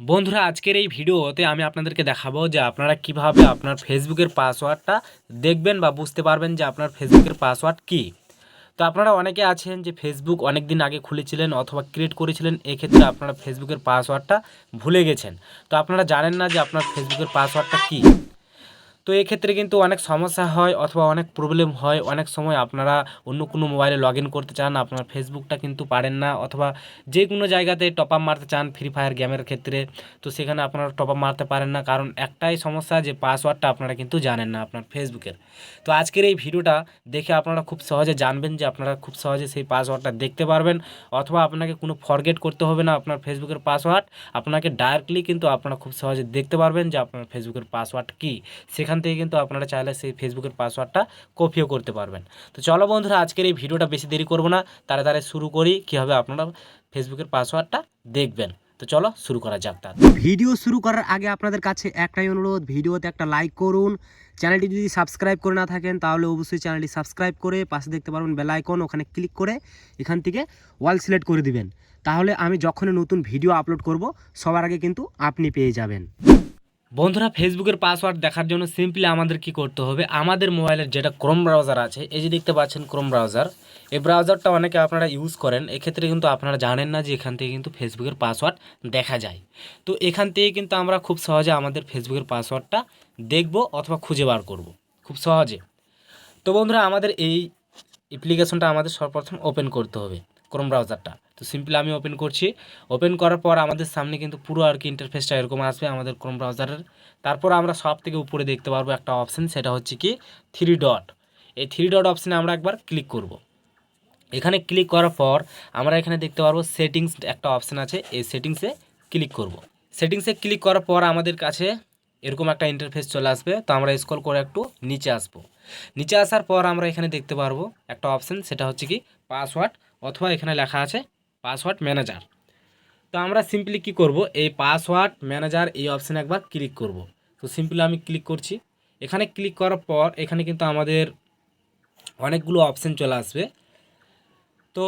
বন্ধুরা, আজকের এই ভিডিওতে আমি আপনাদেরকে দেখাবো যে আপনারা কীভাবে আপনার ফেসবুকের পাসওয়ার্ডটা দেখবেন বা বুঝতে পারবেন যে আপনার ফেসবুকের পাসওয়ার্ড কি। তো আপনারা অনেকে আছেন যে ফেসবুক অনেক দিন আগে খুলেছিলেন অথবা ক্রিয়েট করেছিলেন, এক্ষেত্রে আপনারা ফেসবুকের পাসওয়ার্ডটা ভুলে গেছেন। তো আপনারা জানেন না যে আপনার ফেসবুকের পাসওয়ার্ডটা কী। তো এক্ষেত্রে কিন্তু অনেক সমস্যা হয় অথবা অনেক প্রবলেম হয়। অনেক সময় আপনারা অন্য কোনো মোবাইলে লগ ইন করতে চান, আপনার ফেসবুকটা কিন্তু পারেন না অথবা যে কোনো জায়গাতে টপ আপ মারতে চান ফ্রি ফায়ার গেমের ক্ষেত্রে, তো সেখানে আপনারা টপ আপ মারতে পারেন না। কারণ একটাই সমস্যা যে পাসওয়ার্ডটা আপনারা কিন্তু জানেন না আপনার ফেসবুকের তো আজকের এই ভিডিওটা দেখে আপনারা খুব সহজে জানবেন যে আপনারা খুব সহজে সেই পাসওয়ার্ডটা দেখতে পারবেন অথবা আপনাকে কোনো ফরগেট করতে হবে না আপনার ফেসবুকের পাসওয়ার্ড আপনাকে ডাইরেক্টলি কিন্তু আপনারা খুব সহজে দেখতে পারবেন যে আপনার ফেসবুকের পাসওয়ার্ড কী। সেখান থেকে কিন্তু আপনারা চাইলে সেই ফেসবুকের পাসওয়ার্ডটা কপিও করতে পারবেন। তো চলো বন্ধুরা, আজকের এই ভিডিওটা বেশি দেরি করব না। তাড়াতাড়ি শুরু করি কীভাবে আপনারা ফেসবুকের পাসওয়ার্ডটা দেখবেন। তো চলো শুরু করা যাক তার ভিডিও শুরু করার আগে আপনাদের কাছে একটাই অনুরোধ, ভিডিওতে একটা লাইক করুন। চ্যানেলটি যদি সাবস্ক্রাইব করে না থাকেন, তাহলে অবশ্যই চ্যানেলটি সাবস্ক্রাইব করে পাশে দেখতে পারবেন বেল আইকন ওখানে ক্লিক করে এখান থেকে ওয়াল সিলেক্ট করে দিবেন। তাহলে আমি যখনই নতুন ভিডিও আপলোড করব, সবার আগে কিন্তু আপনি পেয়ে যাবেন। বন্ধুরা ফেসবুকের পাসওয়ার্ড দেখার জন্য সিম্পলি আমাদের কি করতে হবে? আমাদের মোবাইলের যেটা ক্রোম ব্রাউজার আছে, এই যে দেখতে পাচ্ছেন ক্রোম ব্রাউজার এই ব্রাউজারটা অনেকে আপনারা ইউজ করেন, এক্ষেত্রে কিন্তু আপনারা জানেন না যে এখান থেকে কিন্তু ফেসবুকের পাসওয়ার্ড দেখা যায়। তো এখান থেকে কিন্তু আমরা খুব সহজে আমাদের ফেসবুকের পাসওয়ার্ডটা দেখব অথবা খুঁজে বার করব, খুব সহজে। তো বন্ধুরা, আমাদের এই অ্যাপ্লিকেশনটা আমাদের সর্বপ্রথম ওপেন করতে হবে। ক্রোম ব্রাউজারটা তো সিম্পলি আমি ওপেন করছি। ওপেন করার পর আমাদের সামনে কিন্তু পুরো আর কি ইন্টারফেসটা এরকম আসবে আমাদের ক্রোম ব্রাউজারের তারপর আমরা সব থেকে উপরে দেখতে পারব একটা অপশান সেটা হচ্ছে কি থ্রি ডট এই থ্রি ডট অপশানে আমরা একবার ক্লিক করব। এখানে ক্লিক করার পর আমরা এখানে দেখতে পারব সেটিংস একটা অপশান আছে, এই সেটিংসে ক্লিক করব। সেটিংসে ক্লিক করার পর আমাদের কাছে এরকম একটা ইন্টারফেস চলে আসবে। তো আমরা স্ক্রল করে একটু নিচে আসব। নিচে আসার পর আমরা এখানে দেখতে পারব একটা অপশান সেটা হচ্ছে কি পাসওয়ার্ড অথবা এখানে লেখা আছে পাসওয়ার্ড ম্যানেজার। তো আমরা সিম্পলি কি করব? এই পাসওয়ার্ড ম্যানেজার এই অপশানে একবার ক্লিক করব। তো সিম্পলি আমি ক্লিক করছি। এখানে ক্লিক করার পর এখানে কিন্তু আমাদের অনেকগুলো অপশান চলে আসবে। তো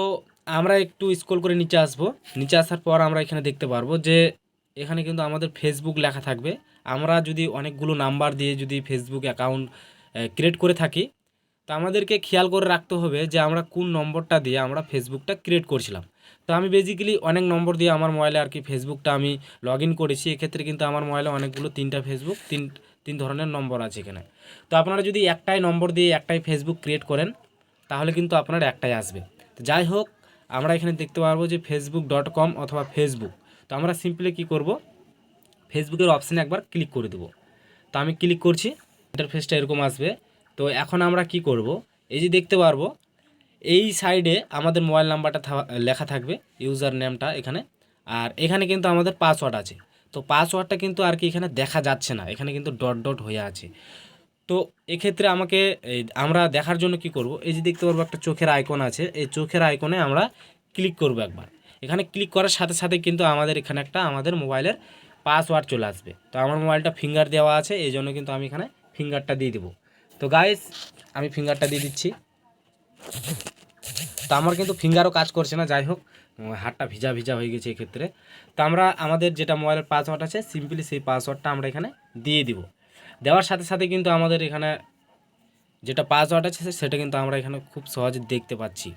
আমরা একটু স্ক্রল করে নিচে আসব। নিচে আসার পর আমরা এখানে দেখতে পারব যে এখানে কিন্তু আমাদের ফেসবুক লেখা থাকবে। আমরা যদি অনেকগুলো নাম্বার দিয়ে যদি ফেসবুক অ্যাকাউন্ট ক্রিয়েট করে থাকি তো আমাদেরকে খেয়াল করে রাখতে হবে যে আমরা কোন নম্বরটা দিয়ে আমরা ফেসবুকটা ক্রিয়েট করছিলাম। তো আমি বেসিক্যালি অনেক নম্বর দিয়ে আমার মোবাইলে আর কি ফেসবুকটা আমি লগ ইন করেছি। এক্ষেত্রে কিন্তু আমার মোবাইলে অনেকগুলো তিনটা ফেসবুক তিন তিন ধরনের নম্বর আছে এখানে। তো আপনারা যদি একটাই নম্বর দিয়ে একটাই ফেসবুক ক্রিয়েট করেন, তাহলে কিন্তু আপনার একটাই আসবে। তো যাই হোক, আমরা এখানে দেখতে পারব যে ফেসবুক ডট কম অথবা ফেসবুক তো আমরা সিম্পলি কী করব? ফেসবুকের অপশানে একবার ক্লিক করে দেবো। তো আমি ক্লিক করছি ইন্টারফেসটা এরকম আসবে। তো এখন আমরা কি করব? এই যে দেখতে পারব, এই সাইডে আমাদের মোবাইল নাম্বারটা লেখা থাকবে ইউজার নেমটা এখানে, আর এখানে কিন্তু আমাদের পাসওয়ার্ড আছে। তো পাসওয়ার্ডটা কিন্তু আর কি এখানে দেখা যাচ্ছে না, এখানে কিন্তু ডট ডট হয়ে আছে। তো এক্ষেত্রে আমাকে আমরা দেখার জন্য কি করব? এই যে দেখতে পারব একটা চোখের আইকন আছে, এই চোখের আইকনে আমরা ক্লিক করব একবার। এখানে ক্লিক করার সাথে সাথে কিন্তু আমাদের এখানে একটা আমাদের মোবাইলের পাসওয়ার্ড চলে আসবে। তো আমার মোবাইলটা ফিঙ্গার দেওয়া আছে, এই জন্য কিন্তু আমি এখানে ফিঙ্গারটা দিয়ে দেবো। তো গাইস আমি ফিঙ্গারটা দিয়ে দিচ্ছি। তো আমার কিন্তু ফিঙ্গারও কাজ করছে না, যাই হোক হাতটা ভিজা ভিজা হয়ে গেছে এক্ষেত্রে। তো আমরা আমাদের যেটা মোবাইলের পাসওয়ার্ড আছে সিম্পলি সেই পাসওয়ার্ডটা আমরা এখানে দিয়ে দিব। দেওয়ার সাথে সাথে কিন্তু আমাদের এখানে যেটা পাসওয়ার্ড আছে সেটা কিন্তু আমরা এখানে খুব সহজে দেখতে পাচ্ছি।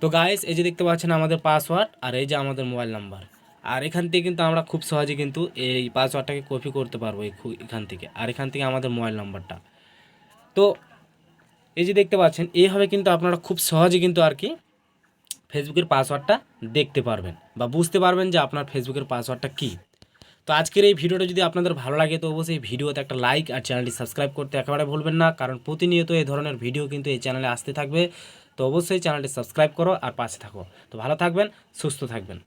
তো গাইস এই যে দেখতে পাচ্ছেন আমাদের পাসওয়ার্ড আর এই যে আমাদের মোবাইল নাম্বার আর এখান থেকে কিন্তু আমরা খুব সহজে কিন্তু এই পাসওয়ার্ডটাকে কপি করতে পারব এখান থেকে। আর এখান থেকে আমাদের মোবাইল নাম্বারটা তো এই যে দেখতে পাচ্ছেন, এইভাবে কিন্তু আপনারা খুব সহজে কিন্তু আর কি ফেসবুকের পাসওয়ার্ডটা দেখতে পারবেন বা বুঝতে পারবেন যে আপনার ফেসবুকের পাসওয়ার্ডটা কী। তো আজকের এই ভিডিওটা যদি আপনাদের ভালো লাগে, তো অবশ্যই ভিডিওতে একটা লাইক আর চ্যানেলটি সাবস্ক্রাইব করতে একেবারে ভুলবেন না, কারণ প্রতিনিয়ত এই ধরনের ভিডিও কিন্তু এই চ্যানেলে আসতে থাকবে। তো অবশ্যই চ্যানেলটি সাবস্ক্রাইব করো আর পাশে থাকো। তো ভালো থাকবেন, সুস্থ থাকবেন।